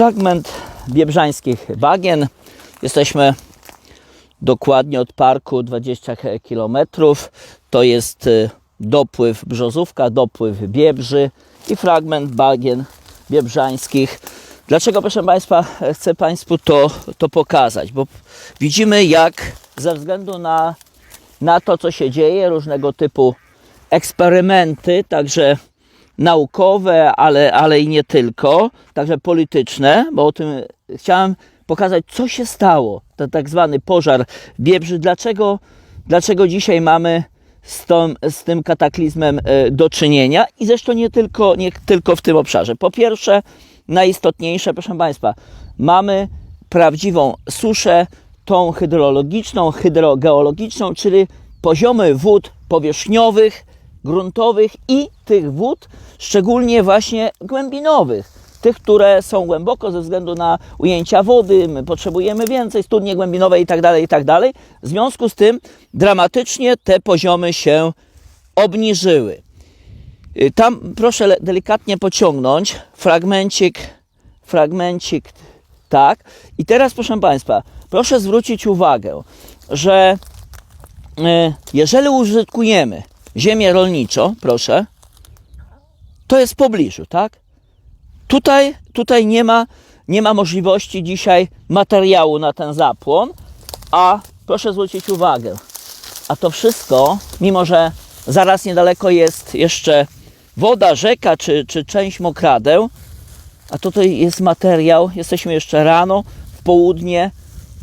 Fragment biebrzańskich bagien. Jesteśmy dokładnie od parku 20 km. To jest y, dopływ Brzozówka, dopływ Biebrzy i fragment bagien biebrzańskich. Dlaczego, proszę Państwa, chcę Państwu to, to pokazać? Bo widzimy, jak ze względu na, na to, co się dzieje, różnego typu eksperymenty, także naukowe, ale, ale i nie tylko, także polityczne, bo o tym chciałem pokazać, co się stało, ten tak zwany pożar Biebrzy, dlaczego, dlaczego dzisiaj mamy z, tą, z tym kataklizmem e, do czynienia? I zresztą nie tylko, nie tylko w tym obszarze. Po pierwsze, najistotniejsze, proszę Państwa, mamy prawdziwą suszę, tą hydrologiczną, hydrogeologiczną, czyli poziomy wód powierzchniowych, gruntowych i tych wód, szczególnie właśnie głębinowych. Tych, które są głęboko ze względu na ujęcia wody, my potrzebujemy więcej, studnie głębinowe i tak dalej, i tak. W związku z tym dramatycznie te poziomy się obniżyły. Y, Tam proszę delikatnie pociągnąć fragmencik, fragmencik, tak. I teraz proszę Państwa, proszę zwrócić uwagę, że y, jeżeli użytkujemy ziemię rolniczą, proszę, to jest w pobliżu, tak? Tutaj, tutaj nie, ma, nie ma możliwości dzisiaj materiału na ten zapłon, a proszę zwrócić uwagę, a to wszystko, mimo że zaraz niedaleko jest jeszcze woda, rzeka czy, czy część mokradeł, a tutaj jest materiał, jesteśmy jeszcze rano, w południe,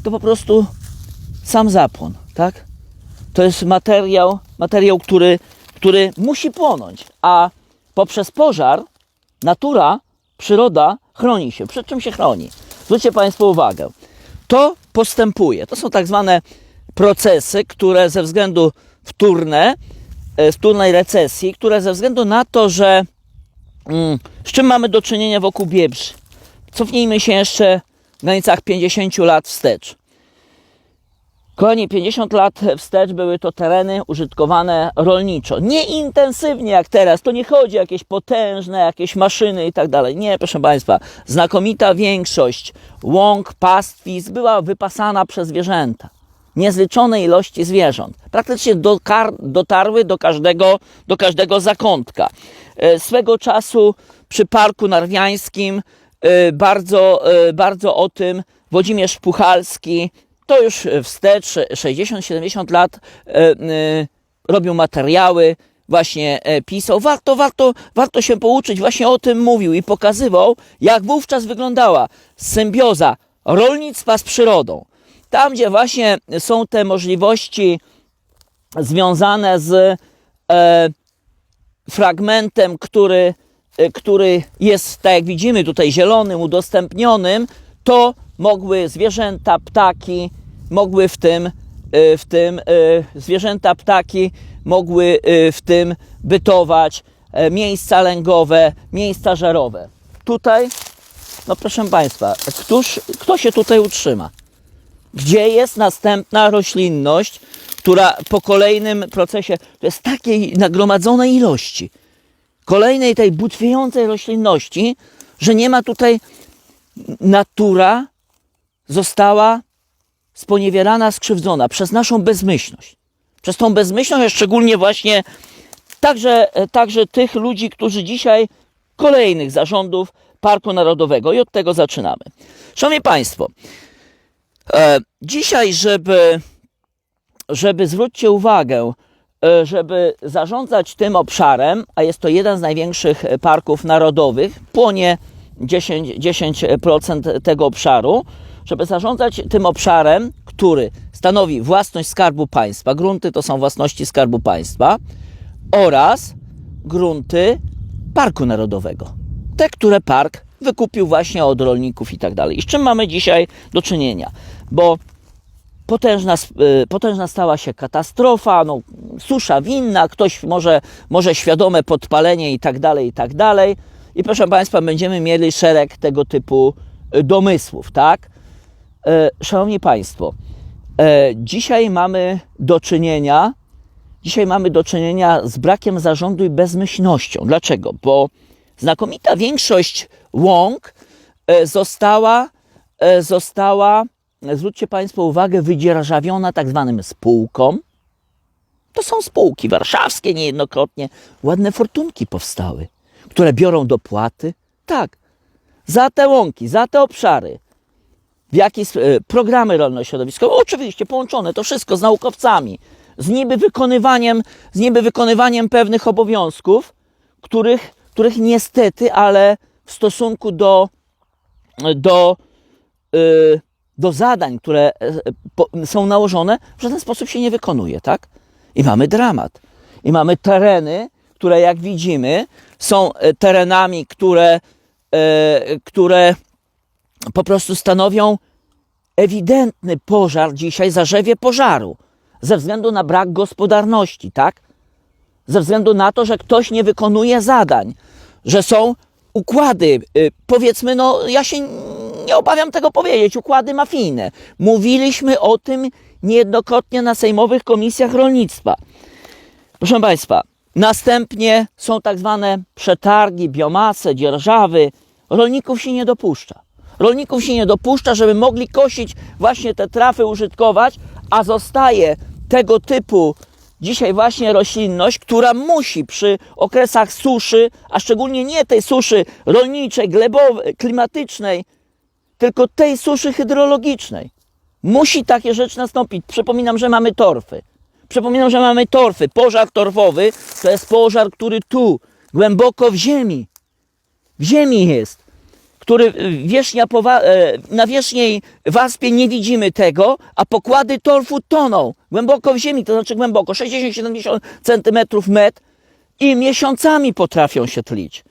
to po prostu sam zapłon, tak? To jest materiał, materiał który, który musi płonąć, a poprzez pożar natura, przyroda chroni się. Przed czym się chroni? Zwróćcie Państwo uwagę. To postępuje. To są tak zwane procesy, które ze względu wtórne, e, wtórnej recesji, które ze względu na to, że mm, z czym mamy do czynienia wokół Biebrzy. Cofnijmy się jeszcze w granicach 50 lat wstecz. Kochani, 50 lat wstecz były to tereny użytkowane rolniczo. Nie intensywnie jak teraz. To nie chodzi o jakieś potężne, jakieś maszyny i tak dalej. Nie, proszę Państwa. Znakomita większość łąk, pastwisk była wypasana przez zwierzęta. Niezliczone ilości zwierząt. Praktycznie dotarły do każdego, do każdego zakątka. E, Swego czasu przy Parku Narwiańskim e, bardzo, e, bardzo o tym Włodzimierz Puchalski to już wstecz 60-70 lat e, e, robił materiały, właśnie e, pisał. Warto, warto, warto się pouczyć, właśnie o tym mówił i pokazywał, jak wówczas wyglądała symbioza rolnictwa z przyrodą. Tam, gdzie właśnie są te możliwości związane z e, fragmentem, który, e, który jest, tak jak widzimy tutaj, zielonym, udostępnionym, to mogły zwierzęta, ptaki, mogły w tym, e, w tym e, zwierzęta, ptaki mogły e, w tym bytować, e, miejsca lęgowe, miejsca żerowe. Tutaj, no proszę Państwa, któż, kto się tutaj utrzyma? Gdzie jest następna roślinność, która po kolejnym procesie, to jest takiej nagromadzonej ilości, kolejnej tej butwiejącej roślinności, że nie ma tutaj natura została sponiewierana, skrzywdzona przez naszą bezmyślność. Przez tą bezmyślność, a szczególnie właśnie także, także tych ludzi, którzy dzisiaj kolejnych zarządów Parku Narodowego i od tego zaczynamy. Szanowni Państwo, e, dzisiaj, żeby, żeby zwróćcie uwagę, e, żeby zarządzać tym obszarem, a jest to jeden z największych parków narodowych, płonie 10, 10% tego obszaru, żeby zarządzać tym obszarem, który stanowi własność Skarbu Państwa, grunty to są własności Skarbu Państwa oraz grunty Parku Narodowego. Te, które park wykupił właśnie od rolników i tak dalej. I z czym mamy dzisiaj do czynienia? Bo potężna, y, potężna stała się katastrofa, no, susza winna, ktoś może, może świadome podpalenie i tak dalej, i tak dalej. I proszę Państwa, będziemy mieli szereg tego typu y, domysłów, tak? E, Szanowni Państwo, e, dzisiaj mamy do czynienia, dzisiaj mamy do czynienia z brakiem zarządu i bezmyślnością. Dlaczego? Bo znakomita większość łąk e, została, została, zwróćcie Państwo uwagę, wydzierżawiona tak zwanym spółkom. To są spółki warszawskie niejednokrotnie. Ładne fortunki powstały, które biorą dopłaty. Tak, za te łąki, za te obszary. W jakie e, programy rolno-środowiskowe, oczywiście połączone to wszystko z naukowcami, z niby wykonywaniem, z niby wykonywaniem pewnych obowiązków, których, których niestety, ale w stosunku do, do, y, do zadań, które e, są nałożone, w żaden sposób się nie wykonuje, tak? I mamy dramat. I mamy tereny, które jak widzimy, są e, terenami, które, e, które po prostu stanowią ewidentny pożar dzisiaj, zarzewie pożaru, ze względu na brak gospodarności, tak? Ze względu na to, że ktoś nie wykonuje zadań, że są układy, y, powiedzmy, no ja się nie obawiam tego powiedzieć, układy mafijne. Mówiliśmy o tym niejednokrotnie na sejmowych komisjach rolnictwa. Proszę Państwa, następnie są tak zwane przetargi, biomasę, dzierżawy. Rolników się nie dopuszcza. Rolników się nie dopuszcza, żeby mogli kosić właśnie te trafy, użytkować, a zostaje tego typu dzisiaj właśnie roślinność, która musi przy okresach suszy, a szczególnie nie tej suszy rolniczej, glebowej, klimatycznej, tylko tej suszy hydrologicznej. Musi takie rzeczy nastąpić. Przypominam, że mamy torfy. Przypominam, że mamy torfy. Pożar torfowy to jest pożar, który tu, głęboko w ziemi, w ziemi jest, który wierzchnia powa- e, na wierzchniej waspie nie widzimy tego, a pokłady torfu toną głęboko w ziemi, to znaczy głęboko 60-70 centymetrów metr i miesiącami potrafią się tlić.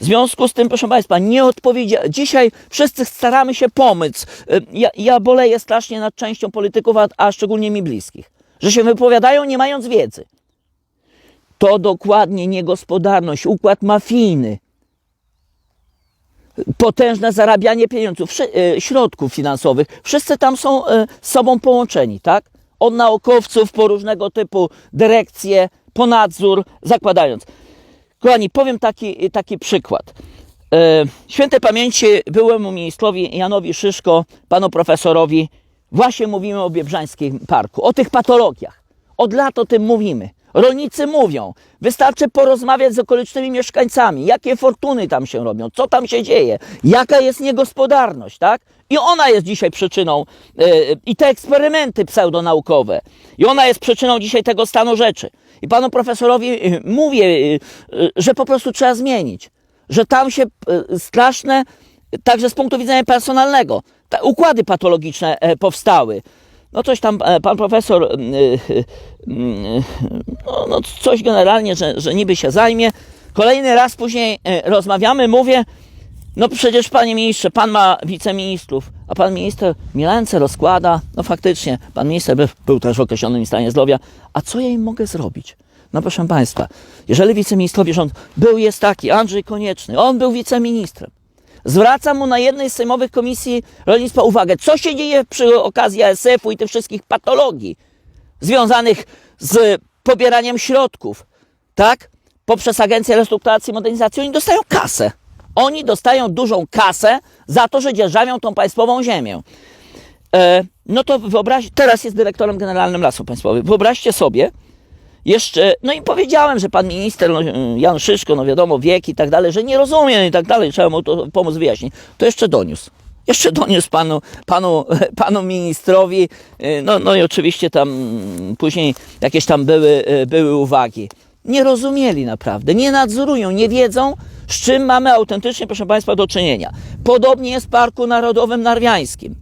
W związku z tym, proszę Państwa, nie odpowiedzia. Dzisiaj wszyscy staramy się pomóc. E, Ja, ja boleję strasznie nad częścią polityków, a, a szczególnie mi bliskich, że się wypowiadają nie mając wiedzy. To dokładnie niegospodarność, układ mafijny, potężne zarabianie pieniędzy, e, środków finansowych. Wszyscy tam są e, z sobą połączeni, tak? Od naukowców po różnego typu dyrekcje, po nadzór, zakładając. Kochani, powiem taki, taki przykład. E, Świętej pamięci byłemu ministrowi Janowi Szyszko, panu profesorowi, właśnie mówimy o Biebrzańskim Parku, o tych patologiach. Od lat o tym mówimy. Rolnicy mówią, wystarczy porozmawiać z okolicznymi mieszkańcami, jakie fortuny tam się robią, co tam się dzieje, jaka jest niegospodarność, tak? I ona jest dzisiaj przyczyną, e, i te eksperymenty pseudonaukowe, i ona jest przyczyną dzisiaj tego stanu rzeczy. I panu profesorowi e, mówię, e, że po prostu trzeba zmienić, że tam się straszne, także z punktu widzenia personalnego, układy patologiczne powstały. No coś tam e, pan profesor, y, y, y, no, no coś generalnie, że, że niby się zajmie. Kolejny raz później e, rozmawiamy, mówię, no przecież panie ministrze, pan ma wiceministrów, a pan minister mi ręce rozkłada. No faktycznie, pan minister był, był też w określonym stanie zdrowia. A co ja im mogę zrobić? No proszę państwa, jeżeli wiceministrowie rząd był, jest taki, Andrzej Konieczny, on był wiceministrem. Zwracam mu na jednej z sejmowych komisji rolnictwa uwagę, co się dzieje przy okazji ASF-u i tych wszystkich patologii związanych z pobieraniem środków, tak? Poprzez Agencję Restrukturyzacji i Modernizacji oni dostają kasę. Oni dostają dużą kasę za to, że dzierżawią tą państwową ziemię. E, no to wyobraź, teraz jest dyrektorem generalnym Lasów Państwowych. Wyobraźcie sobie, jeszcze, no i powiedziałem, że pan minister no, Jan Szyszko, no wiadomo, wiek i tak dalej, że nie rozumie i tak dalej, trzeba mu to pomóc wyjaśnić. To jeszcze doniósł. Jeszcze doniósł panu, panu, panu ministrowi, no, no i oczywiście tam później jakieś tam były, były uwagi. Nie rozumieli naprawdę, nie nadzorują, nie wiedzą, z czym mamy autentycznie, proszę Państwa, do czynienia. Podobnie jest w Parku Narodowym Narwiańskim.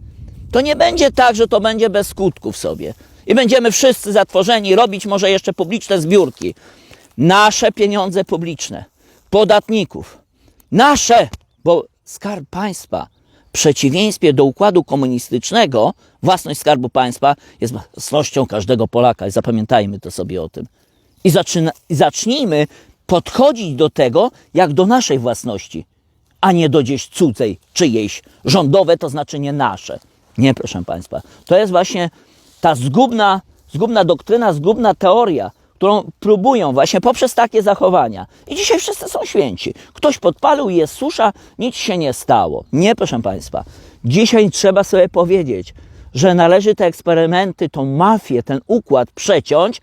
To nie będzie tak, że to będzie bez skutków sobie. I będziemy wszyscy zatworzeni, robić może jeszcze publiczne zbiórki. Nasze pieniądze publiczne, podatników. Nasze, bo skarb państwa, w przeciwieństwie do układu komunistycznego, własność skarbu państwa jest własnością każdego Polaka. Zapamiętajmy to sobie o tym. I, zaczyna, zacznijmy podchodzić do tego jak do naszej własności, a nie do gdzieś cudzej, czyjejś. Rządowe to znaczy nie nasze. Nie, proszę Państwa. To jest właśnie ta zgubna, zgubna doktryna, zgubna teoria, którą próbują właśnie poprzez takie zachowania. I dzisiaj wszyscy są święci. Ktoś podpalił jest susza, nic się nie stało. Nie, proszę Państwa. Dzisiaj trzeba sobie powiedzieć, że należy te eksperymenty, tą mafię, ten układ przeciąć.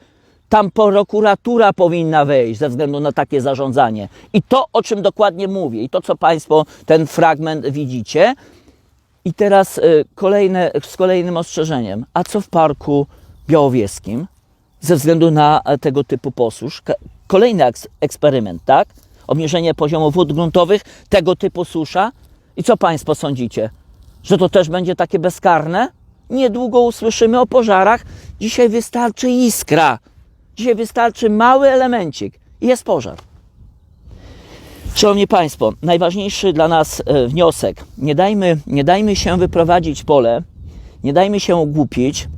Tam prokuratura powinna wejść ze względu na takie zarządzanie. I to, o czym dokładnie mówię, i to, co Państwo ten fragment widzicie. I teraz y, kolejne, z kolejnym ostrzeżeniem. A co w Parku Białowieskim? Ze względu na e, tego typu posusz. Kolejny eks- eksperyment, tak? Obniżenie poziomu wód gruntowych, tego typu susza. I co Państwo sądzicie? Że to też będzie takie bezkarne? Niedługo usłyszymy o pożarach. Dzisiaj wystarczy iskra. Dzisiaj wystarczy mały elemencik i jest pożar. Szanowni Państwo, najważniejszy dla nas e, wniosek. Nie dajmy, nie dajmy się wyprowadzić pole, nie dajmy się ogłupić,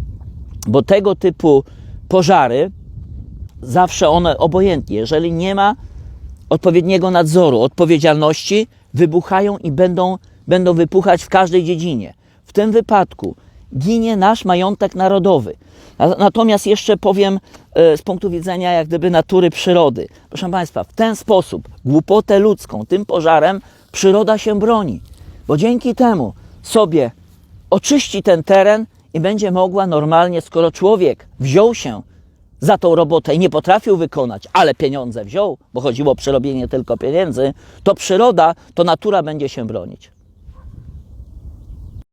bo tego typu pożary zawsze one obojętnie, jeżeli nie ma odpowiedniego nadzoru, odpowiedzialności, wybuchają i będą, będą wypuchać w każdej dziedzinie. W tym wypadku ginie nasz majątek narodowy. Na- Natomiast jeszcze powiem e, z punktu widzenia jak gdyby natury przyrody. Proszę Państwa, w ten sposób głupotę ludzką, tym pożarem przyroda się broni, bo dzięki temu sobie oczyści ten teren i będzie mogła normalnie, skoro człowiek wziął się za tą robotę i nie potrafił wykonać, ale pieniądze wziął, bo chodziło o przerobienie tylko pieniędzy, to przyroda, to natura będzie się bronić.